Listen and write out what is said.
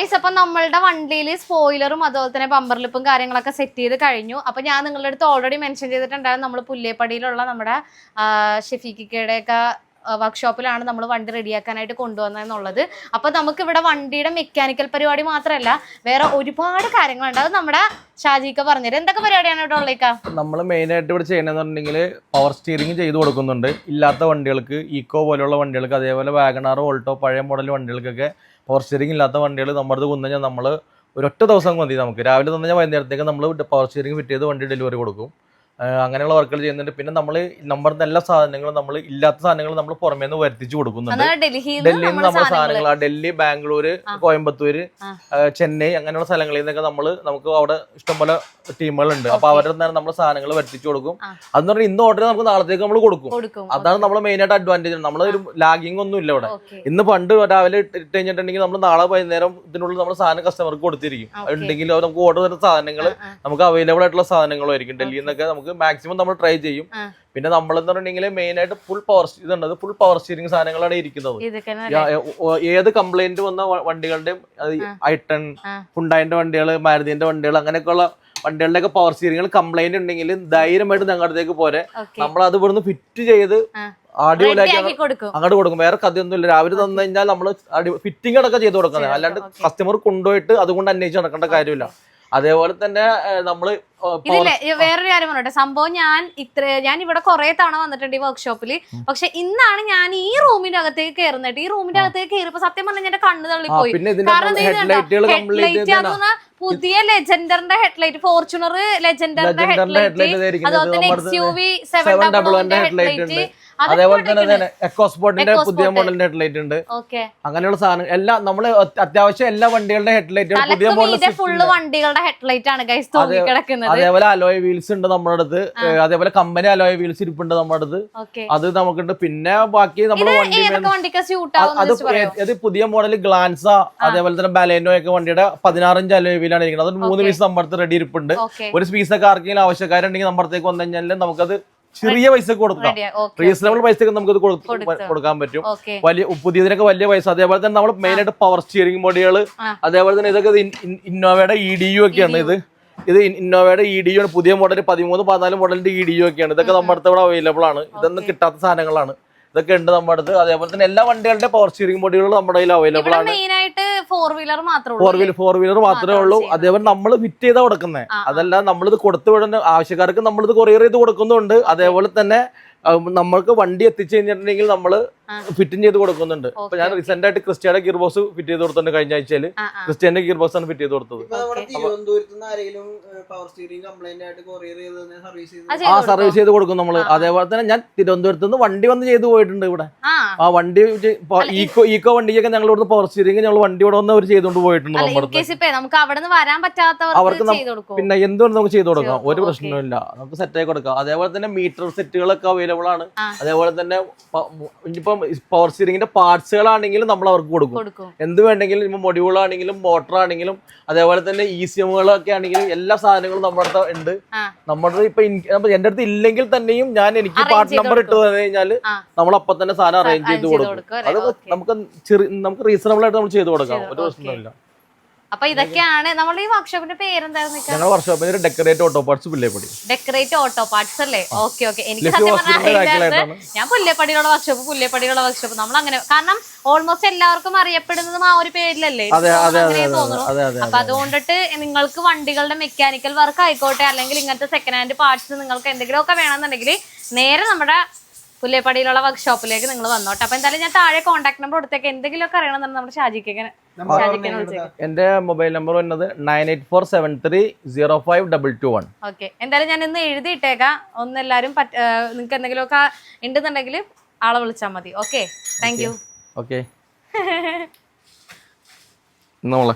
Guys അപ്പൊ നമ്മളുടെ വണ്ടിയിൽ സ്പോയിലറും അതുപോലെ തന്നെ ബമ്പർ ലിപ്പും കാര്യങ്ങളൊക്കെ സെറ്റ് ചെയ്ത് കഴിഞ്ഞു. അപ്പൊ ഞാൻ നിങ്ങളുടെ അടുത്ത് ഓൾറെഡി മെൻഷൻ ചെയ്തിട്ടുണ്ടായിരുന്നു നമ്മൾ പുല്ലേപ്പടിയിലുള്ള നമ്മുടെ ഷെഫീക്കിക്കയുടെ ഒക്കെ വർക്ക്ഷോപ്പിലാണ് നമ്മൾ വണ്ടി റെഡിയാക്കാനായിട്ട് കൊണ്ടുവന്നതെന്നുള്ളത്. അപ്പൊ നമുക്ക് ഇവിടെ വണ്ടിയുടെ മെക്കാനിക്കൽ പരിപാടി മാത്രമല്ല വേറെ ഒരുപാട് കാര്യങ്ങളുണ്ട്. അത് നമ്മുടെ ഷാജിക്ക പറഞ്ഞത് എന്തൊക്കെ പരിപാടിയാണ് ഇവിടെ ഉള്ളേക്ക? നമ്മൾ മെയിനായിട്ട് ഇവിടെ ചെയ്യണമെന്നുണ്ടെങ്കിൽ പവർ സ്റ്റിയറിംഗ് ചെയ്തു കൊടുക്കുന്നുണ്ട്. ഇല്ലാത്ത വണ്ടികൾക്ക് ഈക്കോ പോലെയുള്ള വണ്ടികൾക്ക് അതേപോലെ വാഗണാർ ഓൾട്ടോ പഴയ മോഡൽ വണ്ടികൾക്കൊക്കെ പവർ സ്റ്റിയറിംഗ് ഇല്ലാത്ത വണ്ടികൾ നമ്മുടെ കൊണ്ടു കഴിഞ്ഞാൽ നമ്മൾ ഒരൊറ്റ ദിവസം മതി. നമുക്ക് രാവിലെ തന്നെ വൈകുന്നേരത്തേക്ക് നമ്മൾ പവർ സ്റ്റിയറിംഗ് ഫിറ്റ് ചെയ്ത് വണ്ടി ഡെലിവറി കൊടുക്കും. അങ്ങനെയുള്ള വർക്കുകൾ ചെയ്യുന്നുണ്ട്. പിന്നെ നമ്മൾ നമ്മുടെ എല്ലാ സാധനങ്ങളും നമ്മൾ ഇല്ലാത്ത സാധനങ്ങൾ നമ്മൾ പുറമേ നിന്ന് വരുത്തിച്ചു കൊടുക്കുന്നുണ്ട്. ഡൽഹിയിൽ നിന്ന് നമ്മുടെ സാധനങ്ങൾ ഡൽഹി ബാംഗ്ലൂര്. കോയമ്പത്തൂര് ചെന്നൈ അങ്ങനെയുള്ള സ്ഥലങ്ങളിൽ നിന്നൊക്കെ നമ്മൾ നമുക്ക് അവിടെ ഇഷ്ടംപോലെ ടീമുകളുണ്ട്. അപ്പൊ. അവരുടെ തന്നെ നമ്മൾ സാധനങ്ങൾ വരുത്തിച്ചു കൊടുക്കും. അതെന്ന് പറഞ്ഞാൽ ഇന്ന് ഓർഡർ നമുക്ക് നാളത്തേക്ക് നമ്മൾ കൊടുക്കും. അതാണ് നമ്മൾ മെയിൻ ആയിട്ട് അഡ്വാന്റേജ് നമ്മൾ ഒരു ലാഗിങ് ഒന്നും ഇല്ല ഇവിടെ. ഇന്ന് പണ്ട് രാവിലെ ഇട്ട് കഴിഞ്ഞിട്ടുണ്ടെങ്കിൽ നമ്മൾ നാളെ വൈകുന്നേരം ഇതിനുള്ളിൽ നമ്മൾ സാധനം കസ്റ്റമർക്ക് കൊടുത്തിരിക്കും. ഉണ്ടെങ്കിൽ നമുക്ക് ഓർഡർ തരുന്ന സാധനങ്ങൾ നമുക്ക് അവൈലബിൾ ആയിട്ടുള്ള സാധനങ്ങളും ഡൽഹിയിൽ നിന്നൊക്കെ നമുക്ക് മാക്സിമം നമ്മൾ ട്രൈ ചെയ്യും. പിന്നെ നമ്മൾ എന്ന് പറഞ്ഞിട്ടുണ്ടെങ്കിൽ മെയിൻ ആയിട്ട് ഫുൾ പവർ ഇതുണ്ട് ഫുൾ പവർ സ്റ്റിയറിംഗ് സാധനങ്ങളാണ് ഇരിക്കുന്നത്. ഏത് കംപ്ലൈന്റ് വന്ന വണ്ടികളുടെ വണ്ടികളുടെയും. ഐട്ടൺ. ഹുണ്ടായിന്റെ വണ്ടികൾ മാരുതിന്റെ വണ്ടികൾ അങ്ങനെയൊക്കെയുള്ള വണ്ടികളുടെ ഒക്കെ പവർ സ്റ്റിയറിംഗിൽ കംപ്ലൈന്റ് ഉണ്ടെങ്കിൽ ധൈര്യമായിട്ട് ഞങ്ങളുടെ അടുത്തേക്ക് പോരെ. നമ്മൾ അത് ഇവിടുന്ന് ഫിറ്റ് ചെയ്ത്. അടിപൊളിയാക്കി അങ്ങോട്ട് കൊടുക്കും. വേറെ കഥയൊന്നും ഇല്ല രാവിലെ തന്നു കഴിഞ്ഞാൽ നമ്മൾ ഫിറ്റിംഗ് അടക്കം ചെയ്ത് കൊടുക്കുന്നത് അല്ലാണ്ട്. കസ്റ്റമർ കൊണ്ടുപോയിട്ട് അതുകൊണ്ട് അന്വേഷിച്ച് നടക്കേണ്ട കാര്യമില്ല. അതേപോലെ തന്നെ നമ്മൾ ഇതില്ലേ വേറൊരു കാര്യം പറയട്ടെ സംഭവം ഞാൻ ഇത്ര ഞാൻ ഇവിടെ കുറെ തവണ വന്നിട്ടുണ്ട് ഈ വർക്ക്ഷോപ്പിൽ പക്ഷെ ഇന്നാണ് ഞാൻ ഈ റൂമിന്റെ അകത്തേക്ക് കയറുന്നിട്ട് ഈ റൂമിന്റെ അകത്തേക്ക് കയറിയപ്പോ സത്യം പറഞ്ഞാൽ എന്റെ കണ്ണ് തള്ളിപ്പോയി കാരണം ഹെഡ്ലൈറ്റ് പുതിയ ലെജൻഡറിന്റെ ഹെഡ്ലൈറ്റ് ഫോർച്യൂണർ ലെജൻഡറിന്റെ ഹെഡ് ഹെഡ്ലൈറ്റ് അതുപോലെ തന്നെ X U V seven double headlight അതേപോലെ തന്നെ എക്കോസ്പോർട്ടിന്റെ പുതിയ. മോഡലിന്റെ ഹെഡ്ലൈറ്റ് ഉണ്ട്. അങ്ങനെയുള്ള സാധനം എല്ലാ നമ്മൾ അത്യാവശ്യം എല്ലാ വണ്ടികളുടെ ഹെഡ്ലൈറ്റ് പുതിയ മോഡൽ ഫുൾ ഫുള്ള് വണ്ടികളുടെ ഹെഡ്ലൈറ്റ് ആണ് ഗൈസ് കിടക്കുന്നത് അതേപോലെ അലോയ് വീൽസ് ഉണ്ട് നമ്മുടെ അടുത്ത്. അതേപോലെ കമ്പനി അലോയ് വീൽസ് ഇരിപ്പുണ്ട് നമ്മുടെ അടുത്ത്. അത് നമുക്കുണ്ട്. പിന്നെ ബാക്കി നമ്മുടെ ഇത് വണ്ടി അത് പുതിയ മോഡൽ ഗ്ലാൻസ അതേപോലെ തന്നെ ബലേനോ ഒക്കെ വണ്ടിയുടെ പതിനാറഞ്ച് അലോയ് വീലാണ് ഇരിക്കുന്നത്. അത് മൂന്ന് വീസ് പീസ് നമ്മുടെ അടുത്ത് റെഡി ഇരിപ്പുണ്ട്. ഒരു പീസൊക്കെ ആർക്കെങ്കിലും ആവശ്യക്കാരുണ്ടെങ്കിൽ നമ്മുടെ അടുത്തേക്ക് വന്നു കഴിഞ്ഞാൽ നമുക്കത് ചെറിയ പൈസ കൊടുക്കാം. റീസണബിൾ പൈസക്ക് നമുക്ക് കൊടു- കൊടുക്കാൻ പറ്റും. വലിയ പുതിയതിനൊക്കെ വലിയ പൈസ. അതേപോലെ തന്നെ നമ്മൾ മെയിൻ ആയിട്ട് പവർ സ്റ്റിയറിംഗ് ബോഡികൾ അതേപോലെ തന്നെ ഇതൊക്കെ ഇന്നോവയുടെ ഇ ഡി യു ഒക്കെയാണ് ഇത്. ഇത് ഇന്നോവയുടെ ഇ ഡി യു ആണ്. പുതിയ മോഡൽ പതിമൂന്ന് പതിനാല് മോഡലിന്റെ ഇ ഡി യു ഒക്കെയാണ്. ഇതൊക്കെ നമ്മുടെ അടുത്ത് ഇവിടെ അവൈലബിൾ ആണ്. ഇതൊന്നും കിട്ടാത്ത സാധനങ്ങളാണ്. ഇതൊക്കെ ഉണ്ട് നമ്മുടെ അടുത്ത്. അതേപോലെ തന്നെ എല്ലാ വണ്ടികളുടെ പവർ സ്റ്റിയറിംഗ് ബോഡികളും നമ്മുടെ കയ്യിൽ അവൈലബിൾ ആണ്. ഫോർ വീലർ മാത്രമേ ഫോർ വീലർ ഫോർ വീലർ മാത്രമേ ഉള്ളൂ. അതേപോലെ നമ്മൾ ഫിറ്റ് ചെയ്താ കൊടുക്കുന്നത്. അതല്ല നമ്മളിത് കൊടുത്തു വിടുന്ന ആവശ്യക്കാർക്ക് നമ്മളിത് കൊറിയർ ചെയ്ത് കൊടുക്കുന്നുണ്ട് അതേപോലെ തന്നെ നമ്മൾക്ക് വണ്ടി എത്തിച്ചു കഴിഞ്ഞിട്ടുണ്ടെങ്കിൽ നമ്മൾ. ഫിറ്റിംഗ് ചെയ്ത് കൊടുക്കുന്നുണ്ട്. അപ്പൊ ഞാൻ. റീസെന്റ് ആയിട്ട് ക്രിസ്റ്റിയാന ഗിയർ ബോസ് ഫിറ്റ് ചെയ്ത് കൊടുത്തിട്ടുണ്ട് കഴിഞ്ഞ ആഴ്ചയിൽ ആ, ആ. ഗിയർ ബോസ് ആണ് ഫിറ്റ് ചെയ്ത് കൊടുത്തത്. നമ്മുടെ Okay. നിന്ന് ആരെങ്കിലും പവർ സ്റ്റിയറിംഗ് കംപ്ലൈന്റ് ആയിട്ട് കൊറിയർ ചെയ്ത് സർവീസ് അത് ചെയ്ത് ചെയ്ത് ആ സർവീസ് ചെയ്ത് കൊടുക്കും ആ. അതേപോലെ തന്നെ ഞാൻ തിരുവനന്തപുരത്ത് നിന്ന് വണ്ടി വന്ന് ചെയ്തു പോയിട്ടുണ്ട് ഇവിടെ. ആ. വണ്ടി ഈക്കോ ഈക്കോ വണ്ടിയൊക്കെ ഞങ്ങൾ ഇവിടുന്ന് പവർ സ്റ്റിയറിംഗ് ഞങ്ങൾ വണ്ടി ഇവിടെ വന്ന് അവർ ചെയ്തുകൊണ്ട് പോയിട്ടുണ്ട് നമ്മുടെ അവർക്ക് പറ്റാത്തവർക്ക് നം- കൊടുക്കും? പിന്നെ എന്തുകൊണ്ട് നമുക്ക് ചെയ്ത് കൊടുക്കാം? ഒരു പ്രശ്നവും ഇല്ല നമുക്ക് സെറ്റ് ആയി കൊടുക്കാം. അതേപോലെ തന്നെ മീറ്റർ സെറ്റുകളൊക്കെ അവൈലബിൾ ആണ്. ആ. അതേപോലെ തന്നെ ഇനിയിപ്പം പവർ പാർട്സുകൾ ആണെങ്കിലും നമ്മൾ അവർക്ക് കൊടുക്കും. എന്ത് വേണ്ടെങ്കിലും ഇപ്പം മൊഡ്യൂൾ ആണെങ്കിലും മോട്ടർ ആണെങ്കിലും അതേപോലെ തന്നെ ഇ സി എമ്മുകളൊക്കെ ആണെങ്കിലും എല്ലാ സാധനങ്ങളും നമ്മുടെ അടുത്ത് ഉണ്ട്. നമ്മുടെ ഇപ്പൊ എന്റെ അടുത്ത് ഇല്ലെങ്കിൽ തന്നെയും ഞാൻ എനിക്ക് പാർട്ട് നമ്പർ ഇട്ട് തന്നു കഴിഞ്ഞാൽ നമ്മൾ അപ്പൊ തന്നെ സാധനം അറേഞ്ച് ചെയ്ത് കൊടുക്കും. അത് നമുക്ക് നമുക്ക് റീസണബിൾ ആയിട്ട് നമ്മൾ ചെയ്ത് കൊടുക്കാം. ഒരു. പ്രശ്നമില്ല അപ്പൊ ഇതൊക്കെയാണ് നമ്മൾ ഈ വർക്ക്ഷോപ്പിന്റെ പേരെന്തായിരുന്നു ഞങ്ങൾ ഒരു decorate auto parts Pulleppady. Decorate auto parts അല്ലേ? ഓക്കെ ഓക്കെ എനിക്ക് സത്യം പറഞ്ഞാൽ ഞാൻ പുല്ലേപ്പടിയിലുള്ള വർക്ക്ഷോപ്പ് പുല്ലേപ്പടിയിലുള്ള വർക്ക്ഷോപ്പ് നമ്മൾ അങ്ങനെ കാരണം ഓൾമോസ്റ്റ് എല്ലാവർക്കും അറിയപ്പെടുന്നതും ആ ഒരു പേരിലല്ലേ? തോന്നുന്നു അപ്പൊ അതുകൊണ്ടിട്ട് നിങ്ങൾക്ക് വണ്ടികളുടെ മെക്കാനിക്കൽ വർക്ക് ആയിക്കോട്ടെ അല്ലെങ്കിൽ ഇങ്ങനത്തെ സെക്കൻഡ് ഹാൻഡ് പാർട്സ് നിങ്ങൾക്ക് എന്തെങ്കിലും ഒക്കെ വേണമെന്നുണ്ടെങ്കിൽ നേരെ നമ്മുടെ പുല്ലേപ്പടിയിലുള്ള വർക്ക്ഷോപ്പിലേക്ക് നിങ്ങൾ വന്നോട്ടെ. അപ്പൊ എന്തായാലും ഞാൻ താഴെ കോൺടാക്ട് നമ്പർ കൊടുത്തേക്ക്. എന്തെങ്കിലുമൊക്കെ അറിയണമെന്നുണ്ടെങ്കിൽ നമ്മുടെ ഷാജിക്ക് എന്റെ മൊബൈൽ നമ്പർ വരുന്നത് nine eight four seven three zero five double two one. Okay. എന്തായാലും ഞാൻ ഇന്ന് എഴുതിയിട്ടേക്കാം. ഒന്ന് എല്ലാരും പറ്റ നിങ്ങൾക്ക് എന്തെങ്കിലുമൊക്കെ ഉണ്ടെന്നുണ്ടെങ്കിൽ ആളെ വിളിച്ചാൽ മതി. ഓക്കെ. താങ്ക് യു ഓക്കെ നമ്മളെ